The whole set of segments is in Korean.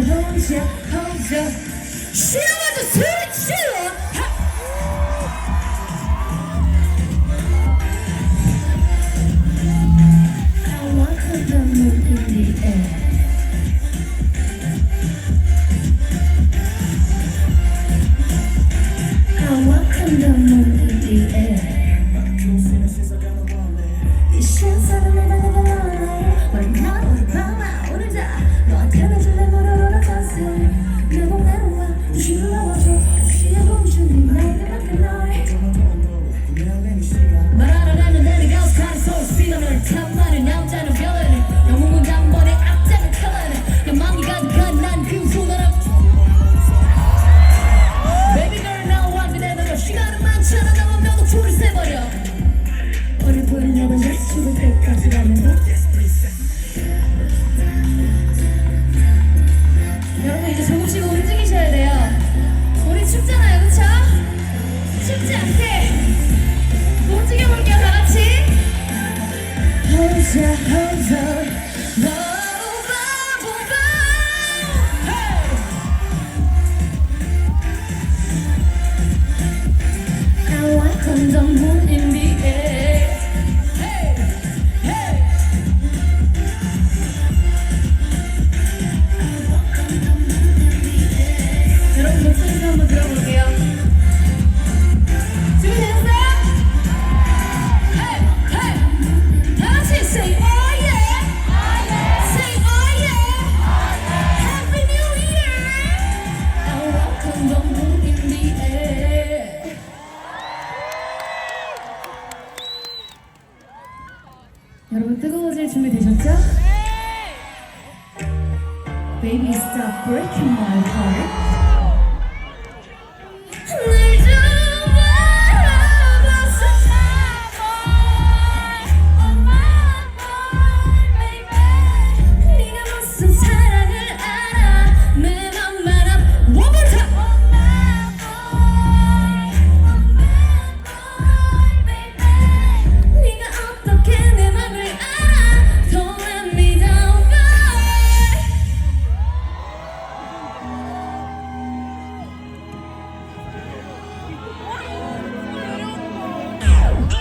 的梦想，好像需要我的刺激。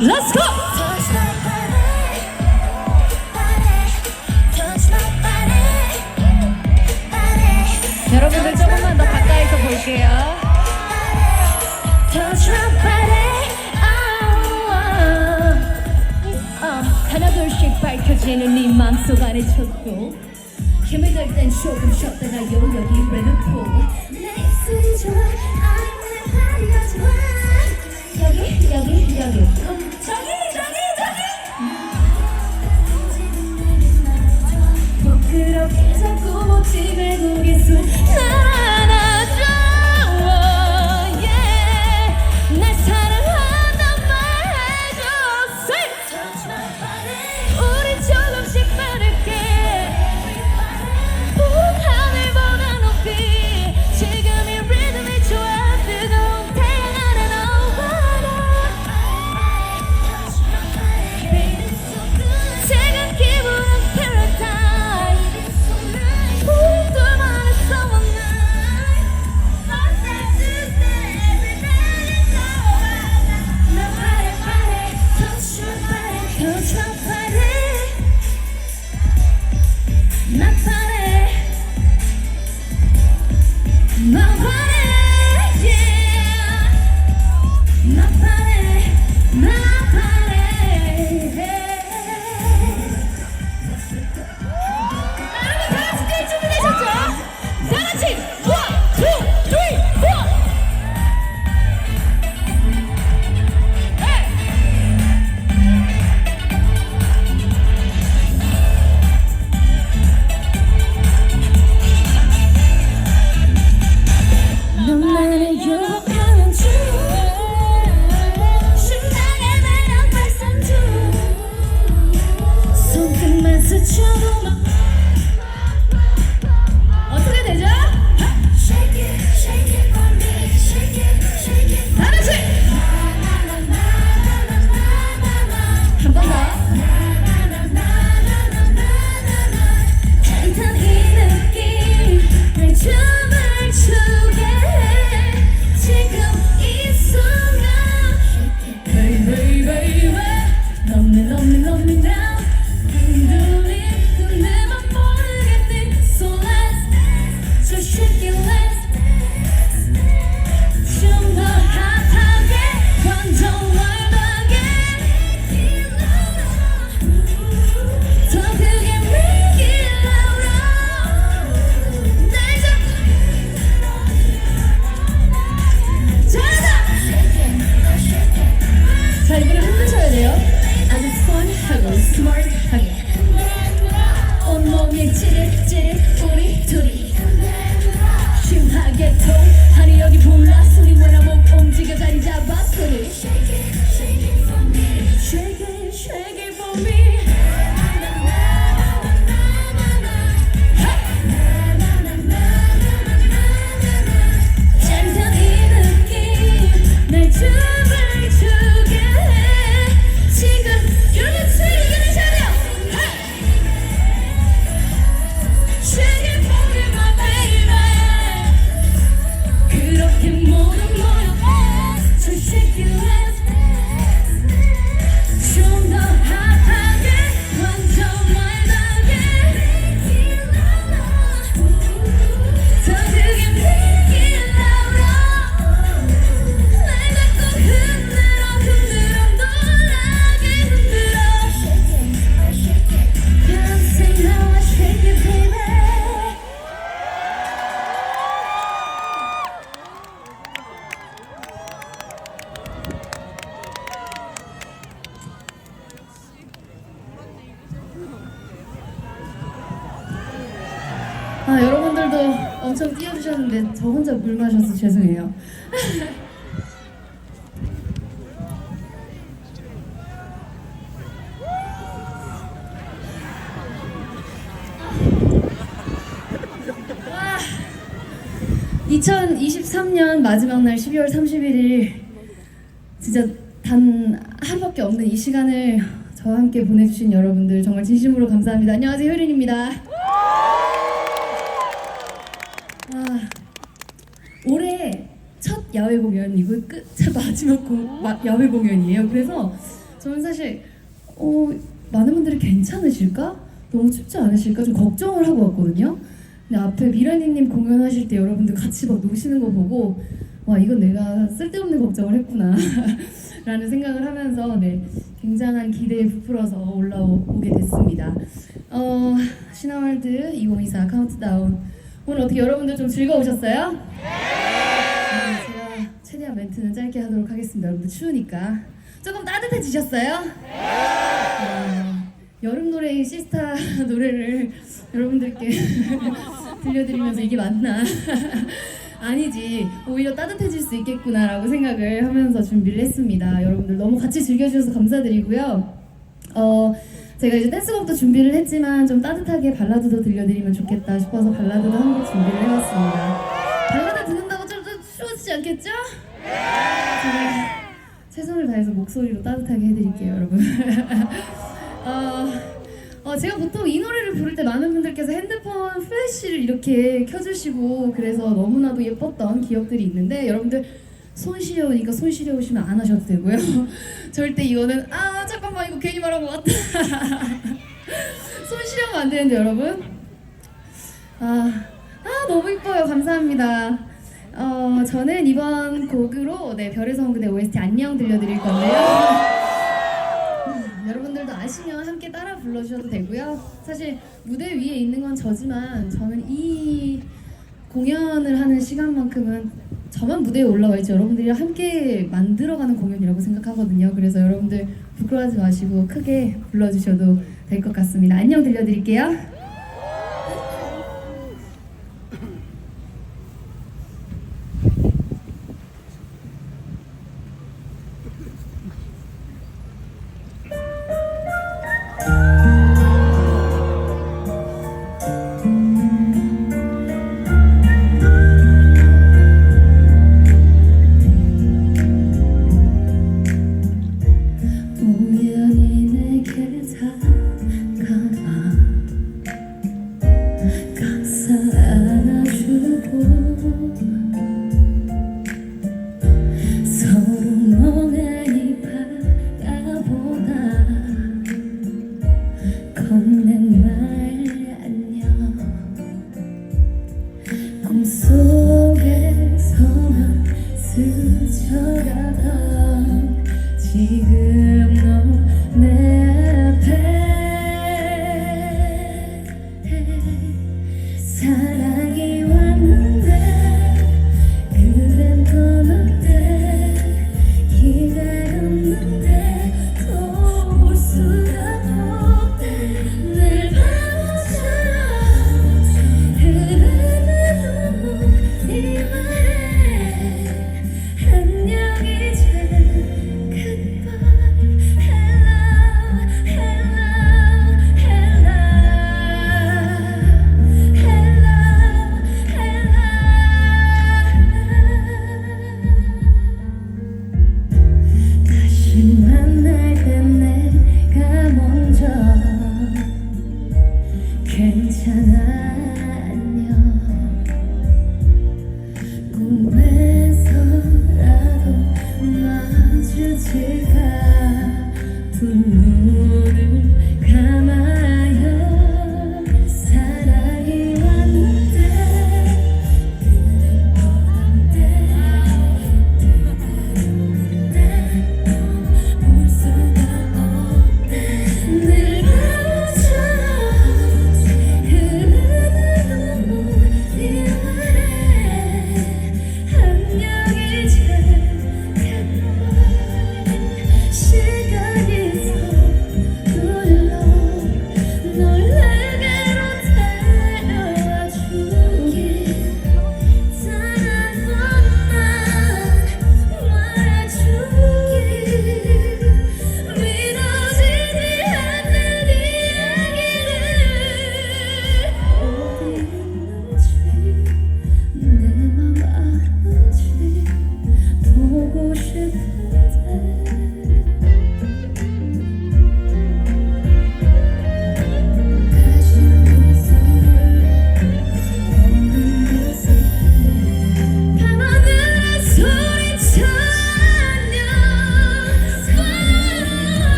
Let's go! 여러분들 조금만 더 가까이서 볼게요. 하나 둘씩 밝혀지는 네 맘속 안의 척도 힘을 갈땐 조금 쉬었다가 여력이 외놓고 내 입술이 좋아 I'm the 좋아 여기 여기 여기 저기 저기 저기 또 그렇게 자꾸 먹지 말고 계속 나? 엄청 띄워주셨는데 저 혼자 물 마셔서 죄송해요. 와, 2023년 마지막 날 12월 31일 진짜 단 하루밖에 없는 이 시간을 저와 함께 보내주신 여러분들 정말 진심으로 감사합니다. 안녕하세요, 효린입니다. 아, 올해 첫 야외 공연이고 끝 마지막 공, 마, 야외 공연이에요. 그래서 저는 사실 어, 많은 분들이 괜찮으실까? 너무 춥지 않으실까? 좀 걱정을 하고 왔거든요. 근데 앞에 미라니님 공연하실 때 여러분들 같이 막 노시는 거 보고 와 이건 내가 쓸데없는 걱정을 했구나 라는 생각을 하면서 네 굉장한 기대에 부풀어서 올라오게 됐습니다. 어, 신화월드 2024 카운트다운 오늘 어떻게 여러분들 좀 즐거우셨어요? 네, 최대한 멘트는 짧게 하도록 하겠습니다. 여러분들 추우니까 조금 따뜻해지셨어요? 아, 여름 노래인 시스타 노래를 여러분들께 들려드리면서 이게 맞나? 아니지 오히려 따뜻해질 수 있겠구나라고 생각을 하면서 준비를 했습니다. 여러분들 너무 같이 즐겨주셔서 감사드리고요. 어 제가 이제 댄스곡도 준비를 했지만 좀 따뜻하게 발라드도 들려드리면 좋겠다 싶어서 발라드도 한 곡 준비를 해왔습니다. 발라드 듣는다고 좀, 좀 추워지지 않겠죠? 제가 최선을 다해서 목소리로 따뜻하게 해드릴게요, 여러분. 어, 어, 제가 보통 이 노래를 부를 때 많은 분들께서 핸드폰 플래시를 이렇게 켜주시고 그래서 너무나도 예뻤던 기억들이 있는데 여러분들 손 시려우니까 손 시려우시면 안 하셔도 되고요. 절대 이거는 아 잠깐만 이거 괜히 말한 것 같다. 손 시려우면 안 되는데 여러분. 아, 아 너무 이뻐요. 감사합니다. 어, 저는 이번 곡으로 네, 별의 성근의 OST 안녕 들려드릴 건데요. 음, 여러분들도 아시면 함께 따라 불러주셔도 되고요. 사실 무대 위에 있는 건 저지만 저는 이 공연을 하는 시간만큼은 저만 무대에 올라와 있지 여러분들이 함께 만들어가는 공연이라고 생각하거든요. 그래서 여러분들 부끄러워하지 마시고 크게 불러주셔도 될 것 같습니다. 안녕 들려드릴게요. 꿈속에 서만 스쳐가던 지금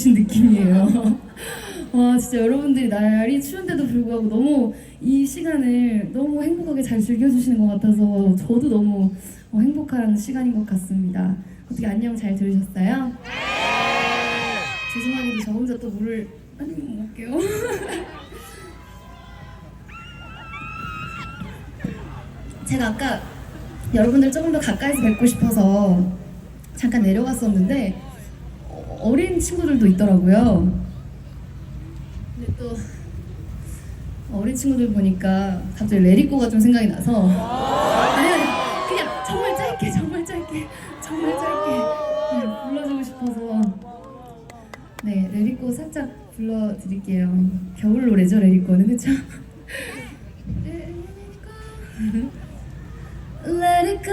주신 느낌이에요. 와 진짜 여러분들이 날이 추운데도 불구하고 너무 이 시간을 너무 행복하게 잘 즐겨주시는 것 같아서 저도 너무 어, 행복한 시간인 것 같습니다. 어떻게 안녕 잘 들으셨어요? 죄송하게도 저 혼자 또 물을 많이 못 먹게요. 제가 아까 여러분들 조금 더 가까이서 뵙고 싶어서 잠깐 내려갔었는데 어, 어린 친구들도 있더라고요. 근데 또 어린 친구들 보니까 갑자기 레리꼬가 좀 생각이 나서 아니 그냥 정말 짧게 정말 짧게 정말 짧게 네, 불러주고 싶어서 네 레리꼬 살짝 불러드릴게요. 겨울 노래죠 레리꼬는 그쵸? Let it go,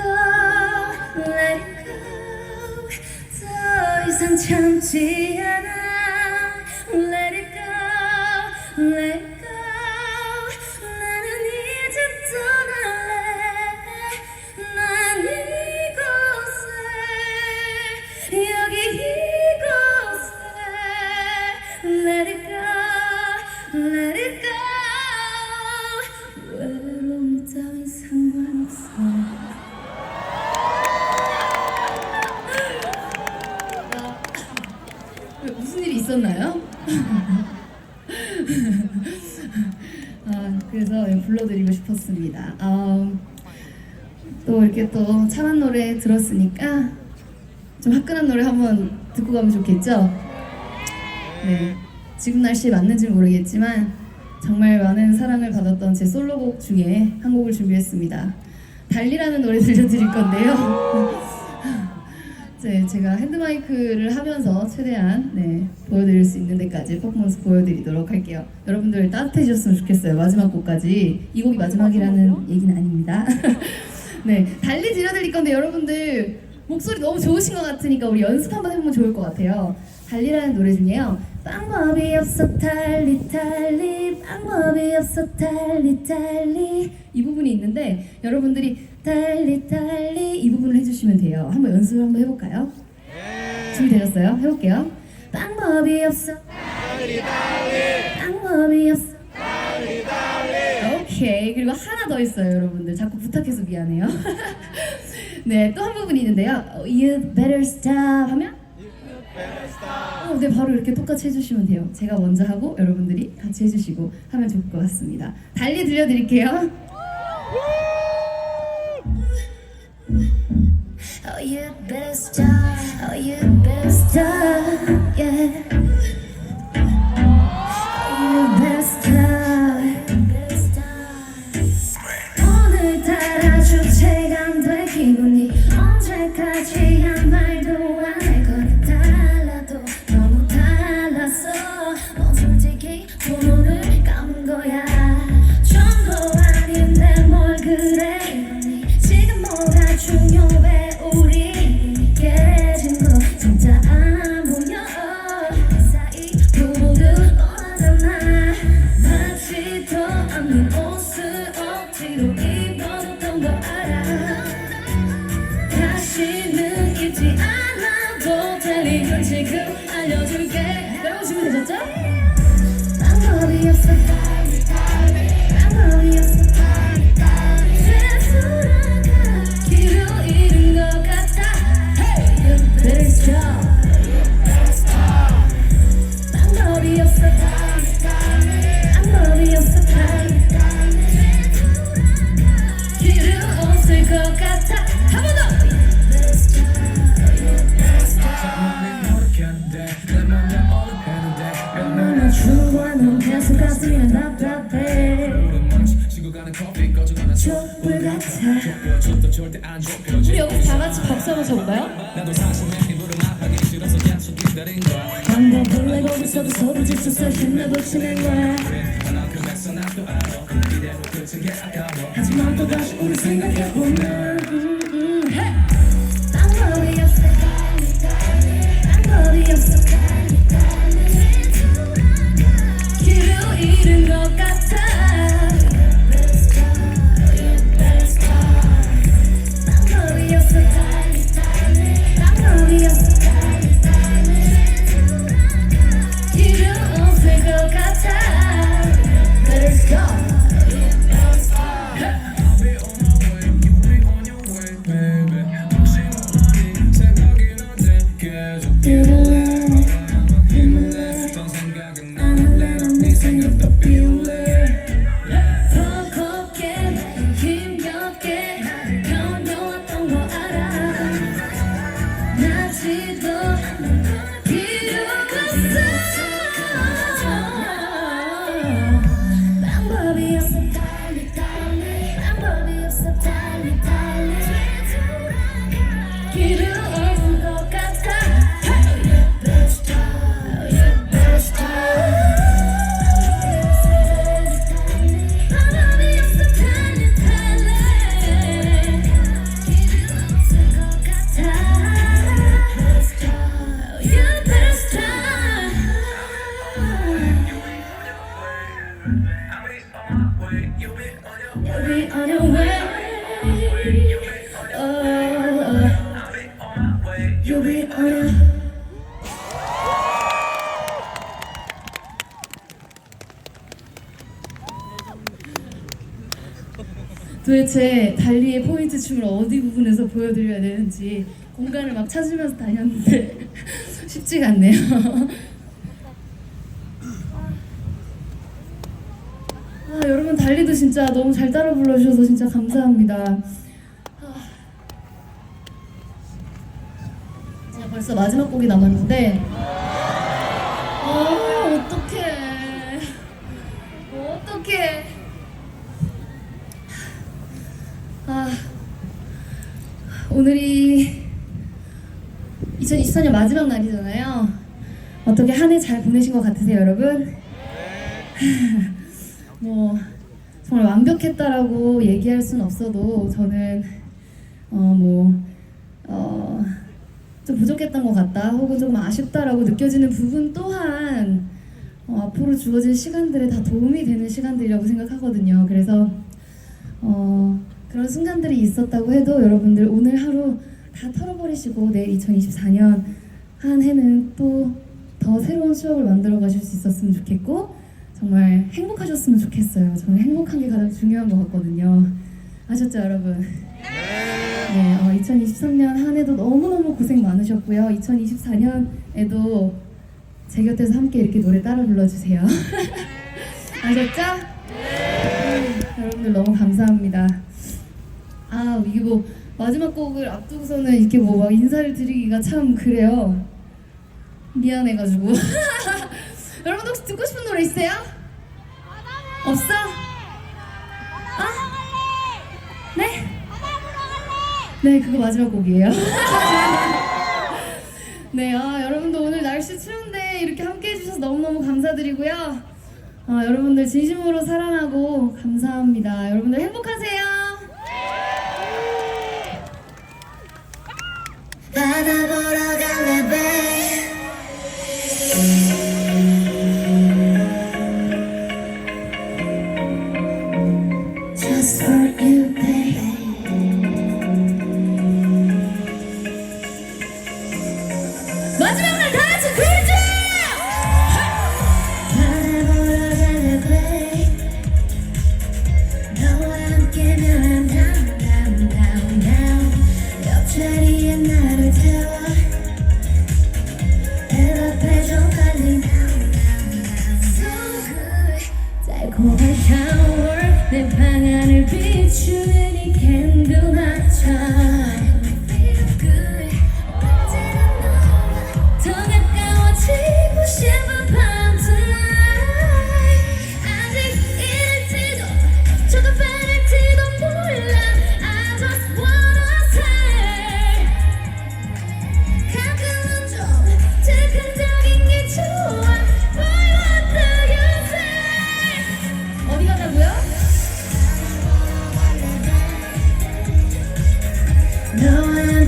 let it go. 더 이상 참지 않아. 가면 좋겠죠? 네. 지금 날씨에 맞는지 모르겠지만 정말 많은 사랑을 받았던 제 솔로곡 중에 한 곡을 준비했습니다. 달리라는 노래 들려드릴 건데요. 네, 제가 핸드마이크를 하면서 최대한 네, 보여드릴 수 있는 데까지 퍼포먼스 보여드리도록 할게요. 여러분들 따뜻해지셨으면 좋겠어요. 마지막 곡까지. 이 곡이 마지막이라는 얘기는 아닙니다. 네, 달리 들려드릴 건데 여러분들 목소리 너무 좋으신 것 같으니까 우리 연습 한번 해보면 좋을 것 같아요. 달리라는 노래 중에요. 방법이 없어 달리 달리 방법이 없어 달리 달리 이 부분이 있는데 여러분들이 달리 달리 이 부분을 해주시면 돼요. 한번 연습을 한번 해볼까요? 준비되셨어요? 해볼게요. 방법이 없어 달리 달리 방법이 없어 달리 달리 오케이 그리고 하나 더 있어요 여러분들 자꾸 부탁해서 미안해요. 네 또 한 부분이 있는데요. 어, You better stop 하면 어, 네, 바로 이렇게 똑같이 해주시면 돼요. 제가 먼저 하고 여러분들이 같이 해주시고 하면 좋을 것 같습니다. 달리 들려드릴게요. Oh, you better stop. Oh, you better stop. Yeah. 지금 알려줄게 여러분 준비되셨죠? 방법이 없어 우리 여기서 다 같이 박수 한번 쳐볼까요? 방법을 내고 있어도 서로 지쳐서 힘내 붙이는 거야. 하지만 또 다시 우리 생각해보면 도대체 달리의 포인트 춤을 어디 부분에서 보여드려야 되는지 공간을 막 찾으면서 다녔는데 쉽지가 않네요. 아, 여러분 달리도 진짜 너무 잘 따라 불러주셔서 진짜 감사합니다. 벌써 마지막 곡이 남았는데 아, 어떡해. 어떡해. 아, 오늘이 2024년 마지막 날이잖아요. 어떻게 한 해 잘 보내신 것 같으세요, 여러분? 뭐 정말 완벽했다라고 얘기할 순 없어도 저는 어뭐 어, 좀 부족했던 것 같다 혹은 좀 아쉽다라고 느껴지는 부분 또한 어, 앞으로 주어질 시간들에 다 도움이 되는 시간들이라고 생각하거든요. 그래서 어, 그런 순간들이 있었다고 해도 여러분들 오늘 하루 다 털어버리시고 내일 2024년 한 해는 또 더 새로운 추억을 만들어 가실 수 있었으면 좋겠고 정말 행복하셨으면 좋겠어요. 저는 행복한 게 가장 중요한 것 같거든요. 아셨죠, 여러분? 네, 어, 2023년 한 해도 너무너무 고생 많으셨고요. 2024년에도 제 곁에서 함께 이렇게 노래 따라 불러주세요. 아셨죠? 음, 여러분들 너무 감사합니다. 아, 이게 뭐 마지막 곡을 앞두고서는 이렇게 뭐 막 인사를 드리기가 참 그래요. 미안해가지고. 여러분 혹시 듣고 싶은 노래 있어요? 없어? 아? 네? 네, 그거 마지막 곡이에요. 네, 아, 여러분도 오늘 날씨 추운데 이렇게 함께 해주셔서 너무너무 감사드리고요. 아, 여러분들 진심으로 사랑하고 감사합니다. 여러분들 행복하세요. 바다 보러 갈래,